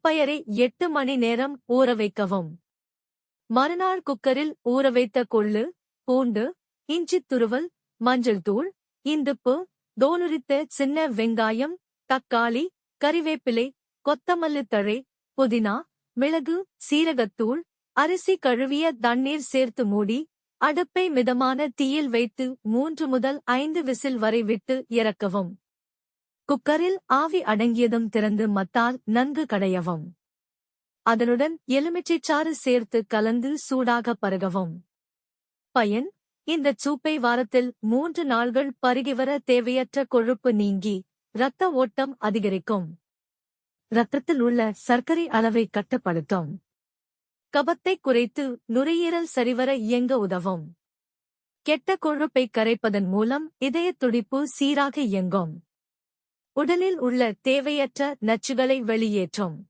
பயரை எட்டு மணி நேரம் ஊற வைக்கவும். மறுநாள் குக்கரில் ஊற வைத்த கொள்ளு பூண்டு இஞ்சி துருவல் மஞ்சள் தூள் இந்துப்பு தோலுரித்த சின்ன வெங்காயம் தக்காளி கறிவேப்பிலை கொத்தமல்லி தழை புதினா மிளகு சீரகத்தூள் அரிசி கழுவிய தண்ணீர் சேர்த்து மூடி அடுப்பை மிதமான தீயில் வைத்து மூன்று முதல் ஐந்து விசில் வரை விட்டு இறக்கவும். குக்கரில் ஆவி அடங்கியதும் திறந்து மத்தால் நன்கு கடையவும். அதனுடன் எலுமிச்சைச் சாறு சேர்த்து கலந்து சூடாக பருகவும். பயன் இந்த சூப்பை வாரத்தில் மூன்று நாள்கள் பருகிவர தேவையற்ற கொழுப்பு நீங்கி இரத்த ஓட்டம் அதிகரிக்கும். இரத்தத்தில் உள்ள சர்க்கரை அளவை கட்டுப்படுத்தும். கபத்தை குறைத்து நுரையீரல் சரிவர இயங்க உதவும். கெட்ட கொழுப்பை கரைப்பதன் மூலம் இதயத் துடிப்பு சீராக இயங்கும். உடலில் உள்ள தேவையற்ற நச்சுகளை வெளியேற்றும்.